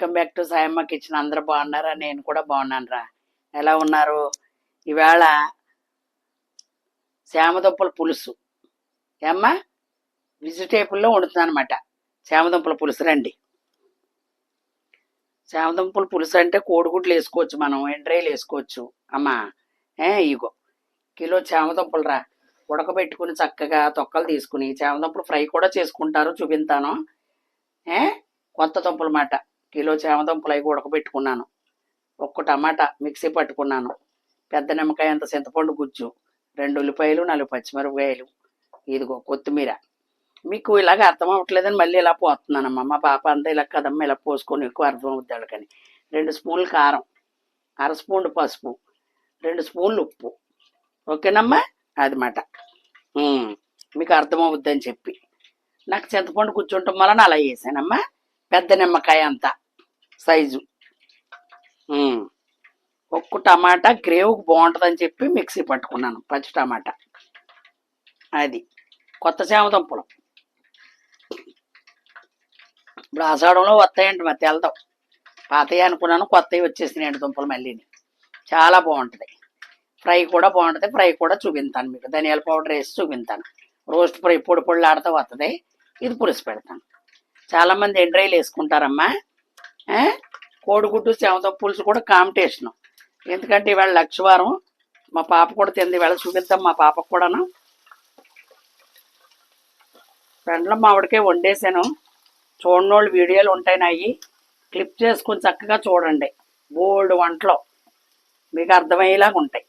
Welcome back to Sayamma kitchen. అందరూ బాగున్నారా? నేను కూడా బాగున్నాను రా ఎలా ఉన్నారు? ఈవేళ శామదుంపల పులుసు. ఏమ్మా? వెజిటేబుల్లో వండుతున్నాను అనమాట శామదుంపల పులుసు రండి. శామదుంపల పులుసు అంటే కోడిగుడ్లు వేసుకోవచ్చు మనం ఎండ్రాయిలు వేసుకోవచ్చు. అమ్మా ఏ ఇగో కిలో చామదుంపలు రా ఉడకబెట్టుకుని చక్కగా తొక్కలు తీసుకుని చామదుంపలు ఫ్రై కూడా చేసుకుంటారు చూపిస్తాను. ఏ కొత్త దుంపలు మాట. కిలో చామదుంపలు అవి ఉడకబెట్టుకున్నాను. ఒక్క టమాటా మిక్సీ పట్టుకున్నాను. పెద్ద నిమ్మకాయ అంత చింతపండు గుజ్జు రెండు ఉల్లిపాయలు నాలుగు పచ్చిమిరపకాయలు ఇదిగో కొత్తిమీర. మీకు ఇలాగ అర్థం అవ్వట్లేదని మళ్ళీ ఇలా పోతున్నానమ్మా. మా పాప అంతా ఇలా కదమ్మ ఇలా పోసుకొని ఎక్కువ అర్థం అవుతాడు కానీ రెండు స్పూన్లు కారం అర స్పూన్ పసుపు రెండు స్పూన్లు ఉప్పు. ఓకేనమ్మా? అది మాట. మీకు అర్థమవుద్దని చెప్పి. నాకు చింతపండు కూర్చుంటాం వలన అలా వేసానమ్మా పెద్ద నిమ్మకాయ అంత సైజు. ఒక్క టమాటా గ్రేవ్కి బాగుంటుందని చెప్పి మిక్సీ పట్టుకున్నాను పచ్చి టమాటా. అది కొత్త చామదుంపలు ఇప్పుడు ఆషాఢంలో వస్తాయండి మరి తెలదాం పాతయ్య అనుకున్నాను కొత్తవి వచ్చేసినాయండి దుంపలు మళ్ళీని చాలా బాగుంటుంది. ఫ్రై కూడా బాగుంటుంది ఫ్రై కూడా చూపిస్తాను మీకు. ధనియాల పౌడర్ వేసి చూపిస్తాను. రోస్ట్ ఫ్రై పొడి పొడి ఆడుతూ వస్తుంది ఇది పులుసు పెడతాను. చాలామంది ఎండ్రాయిలు వేసుకుంటారమ్మా. కోడిగుడ్డు చెమతో పులుసు కూడా కాంపిటీషను. ఎందుకంటే ఇవాళ లక్షవారం. మా పాప కూడా తింది. ఇవాళ చూపిద్దాం మా పాపకు కూడాను. పెండ్ల మామిడికే వండేసాను చూడనోళ్ళు వీడియోలు ఉంటాయి నాయి క్లిప్ చేసుకుని చక్కగా చూడండి. బోల్డ్ వంటలో. మీకు అర్థమయ్యేలాగా ఉంటాయి.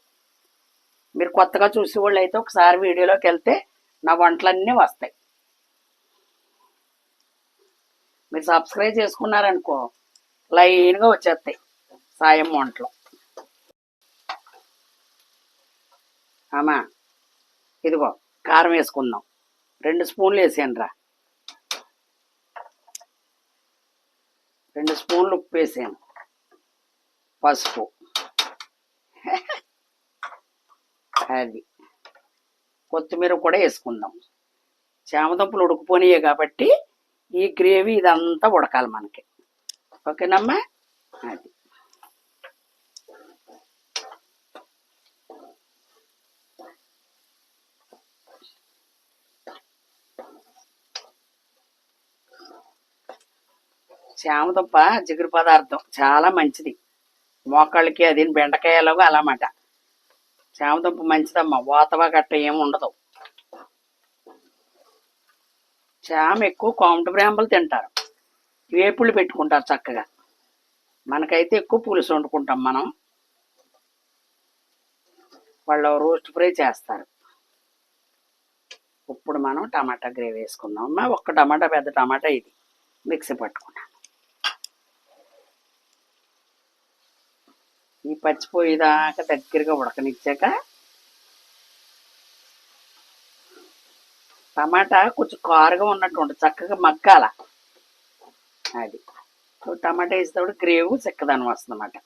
మీరు కొత్తగా చూసేవాళ్ళు అయితే ఒకసారి వీడియోలోకి వెళ్తే నా వంటలన్నీ వస్తాయి. మీరు సబ్స్క్రైబ్ చేసుకున్నారనుకో లైన్గా వచ్చేస్తాయి సాయం వంటలు ఆమా ఇదిగో కారం వేసుకుందాం. రెండు స్పూన్లు వేసాను రా రెండు స్పూన్లు ఉప్పు వేసాను పసుపు. అది. కొత్తిమీర కూడా వేసుకుందాం. చామదుంపలు ఉడికిపోయినాయి కాబట్టి ఈ గ్రేవీ ఇదంతా ఉడకాలి మనకి. ఓకేనమ్మా? అది. చామదుంప జిగురు పదార్థం చాలా మంచిది. మోకాళ్ళకి అది బెండకాయలాగా అలామాట. చామదుంప మంచిదమ్మా. వాతవా గట్ట ఏమి ఉండదు. చామ ఎక్కువ కోమటి బ్రాంబలు తింటారు. వేపుళ్ళు పెట్టుకుంటారు చక్కగా. మనకైతే ఎక్కువ పులుసు వండుకుంటాం మనం. వాళ్ళు రోస్ట్ ఫ్రై చేస్తారు. ఇప్పుడు మనం టమాటా గ్రేవీ వేసుకుందాం. అమ్మా ఒక్క టమాటా పెద్ద టమాటా ఇది. మిక్సీ పట్టుకున్నాను. ఈ పచ్చిపోయేదాకా దగ్గరగా ఉడకనిచ్చాక టమాటా కొంచెం కారుగా ఉన్నట్టు ఉంటుంది చక్కగా మగ్గాల. అది. టమాటా వేసేటప్పుడు గ్రేవ్ చిక్కదనం వస్తుంది అన్నమాట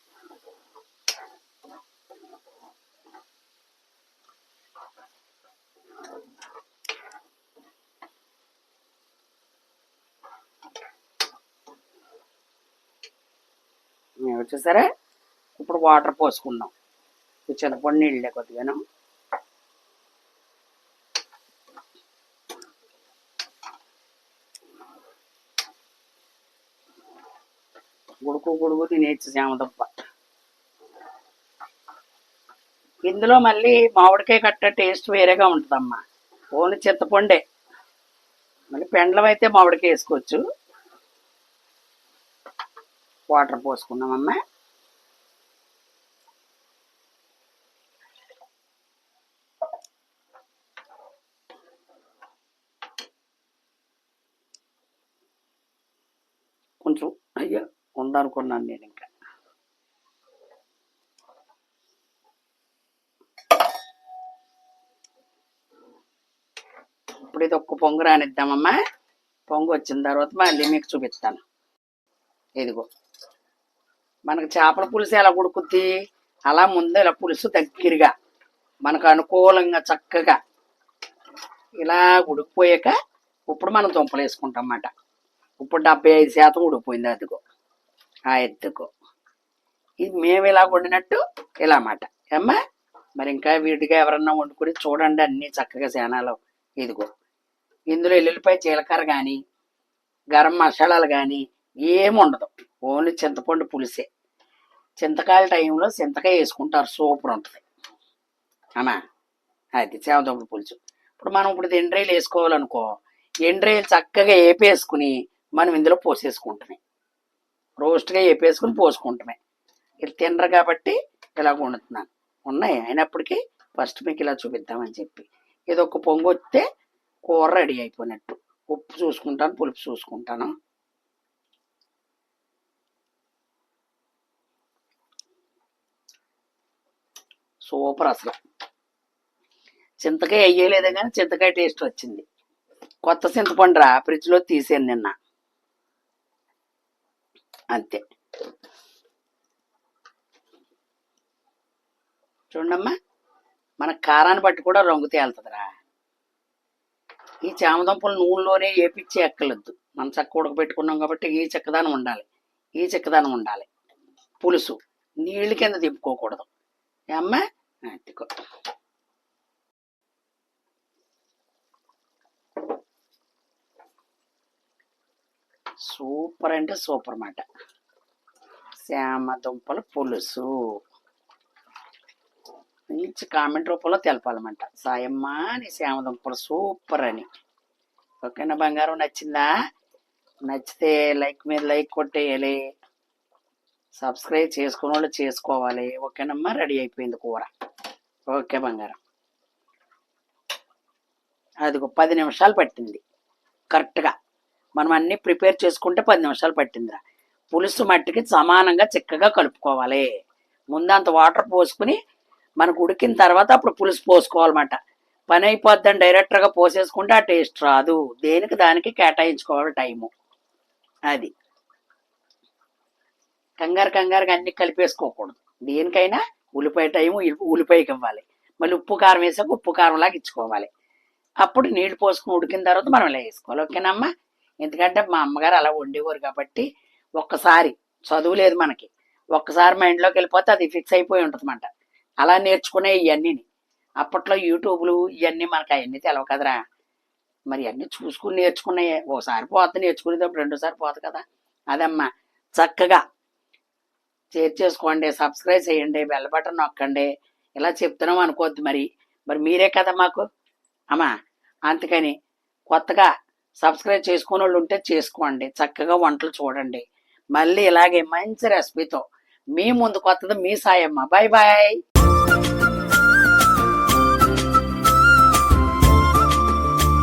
వచ్చేసరే ఇప్పుడు వాటర్ పోసుకుందాం. చింతపండు నీళ్ళే కొద్దిగాను. గుడుకు గుడుకు తినేచ్చు జామదుప్ప ఇందులో మళ్ళీ మామిడికాయ కట్ట టేస్ట్ వేరేగా ఉంటుందమ్మా. ఓన్లీ చింతపండే. మళ్ళీ పెండలం అయితే మామిడికాయ వేసుకోవచ్చు. వాటర్ పోసుకున్నామమ్మా కొంచెం ఉందనుకున్నాను నేను ఇంకా. ఇప్పుడు ఇది ఒక్క పొంగు రానిద్దామమ్మా. పొంగు వచ్చిన తర్వాత మళ్ళీ మీకు చూపిస్తాను. ఇదిగో. మనకు చేపల పులుసు ఎలా ఉడుకుద్ది? అలా ముందు ఇలా పులుసు దగ్గరగా మనకు అనుకూలంగా చక్కగా ఇలా ఉడికిపోయాక ఇప్పుడు మనం దుంపలు వేసుకుంటాం అన్నమాట. ఇప్పుడు డెబ్బై ఐదు శాతం ఉడికిపోయింది అదిగో. ఆ ఎత్తుకు. ఇది మేము ఇలా వండినట్టు ఇలా మాట. అమ్మా మరి ఇంకా వీటిగా ఎవరన్నా వండుకుని చూడండి అన్ని చక్కగా సేనాలో. ఇదిగో. ఇందులో ఎల్లుల్లిపాయ జీలకర్ర కానీ గరం మసాలాలు కానీ ఏమి ఉండదు. ఓన్లీ చింతపండు పులిసే. చింతకాయల టైంలో చింతకాయ వేసుకుంటారు. సూపర్ ఉంటుంది. అమ్మా. అది చేమదుంపల పులుసు. ఇప్పుడు మనం ఇప్పుడు ఎండ్రాయిలు వేసుకోవాలనుకో ఎండ్రాయిలు చక్కగా వేపేసుకుని మనం ఇందులో పోసేసుకుంటున్నాయి రోస్ట్గా వేపేసుకుని పోసుకుంటామే. ఇది తినరు కాబట్టి ఇలా వండుతున్నాను. ఉన్నాయి. అయినప్పటికీ ఫస్ట్ మీకు ఇలా చూపిద్దామని చెప్పి. ఇది ఒక పొంగు వస్తే కూర రెడీ అయిపోయినట్టు. ఉప్పు చూసుకుంటాను పులుపు చూసుకుంటాను. సూపర్ అసలు. చింతకాయ అయ్యేలేదే కానీ చింతకాయ టేస్ట్ వచ్చింది. కొత్త చింతపండు రా ఫ్రిడ్జ్లో తీసాను నిన్న. అంతే. చూడమ్మా మన కారాన్ని బట్టి కూడా రంగు తేలుతుందిరా. ఈ చామదుంపలు నూనెలోనే వేపిచ్చి ఎక్కలొద్దు మనం చక్క ఉడకబెట్టుకున్నాం కాబట్టి ఈ చెక్కదానం ఉండాలి. ఈ చెక్కదానం ఉండాలి. పులుసు. నీళ్ళ కింద దింపుకోకూడదు అమ్మా సూపర్ అంటే సూపర్ అన్నమాట శ్యామ దుంపల పులుసు. మంచి కామెంట్ రూపంలో తెలపాలన్నమాట. సాయమ్మ నీ శ్యామ దుంపలు సూపర్ అని. ఓకేనా బంగారం నచ్చిందా? నచ్చితే లైక్ మీద లైక్ కొట్టేయాలి. సబ్స్క్రైబ్ చేసుకున్న వాళ్ళు చేసుకోవాలి. ఓకేనమ్మా రెడీ అయిపోయింది కూర. ఓకే బంగారం. అది ఒక పది నిమిషాలు పట్టింది. కరెక్ట్గా. మనం అన్నీ ప్రిపేర్ చేసుకుంటే పది నిమిషాలు పట్టిందిరా. పులుసు మట్టికి సమానంగా చిక్కగా కలుపుకోవాలి. ముందంత వాటర్ పోసుకుని మనకు ఉడికిన తర్వాత అప్పుడు పులుసు పోసుకోవాలన్నమాట. పని అయిపోద్దని డైరెక్టర్గా పోసేసుకుంటే ఆ టేస్ట్ రాదు. దేనికి దానికి కేటాయించుకోవాలి టైము అది. కంగారు కంగారుగా అన్ని కలిపేసుకోకూడదు. దేనికైనా ఉల్లిపాయ టైము ఉల్లిపాయకి ఇవ్వాలి. మళ్ళీ ఉప్పు కారం వేసాక ఉప్పు కారం లాగా ఇచ్చుకోవాలి. అప్పుడు నీళ్ళు పోసుకుని ఉడికిన తర్వాత మనం ఇలా వేసుకోవాలి. ఓకేనమ్మా ఎందుకంటే మా అమ్మగారు అలా వండేవారు కాబట్టి ఒక్కసారి చదువు లేదు మనకి. ఒక్కసారి మైండ్లోకి వెళ్ళిపోతే అది ఫిక్స్ అయిపోయి ఉంటుందన్నమాట. అలా నేర్చుకునే ఇవన్నీ అప్పట్లో యూట్యూబ్లు ఇవన్నీ మనకు అవన్నీ తెలవు కదరా మరి అన్నీ చూసుకుని నేర్చుకున్నాయే. ఓసారి పోతే నేర్చుకునేటప్పుడు రెండోసారి పోదు కదా. అదమ్మా చక్కగా షేర్ చేసుకోండి సబ్స్క్రైబ్ చేయండి బెల్ బటన్ నొక్కండి. ఇలా చెప్తున్నాం అనుకోవద్దు మరి. మరి మీరే కదా మాకు. అమ్మా అందుకని కొత్తగా సబ్స్క్రైబ్ చేసుకునే వాళ్ళు ఉంటే చేసుకోండి. చక్కగా వంటలు చూడండి. మళ్ళీ ఇలాగే మంచి రెసిపీతో మీ ముందు కొత్తది మీ సాయమ్మ. Bye bye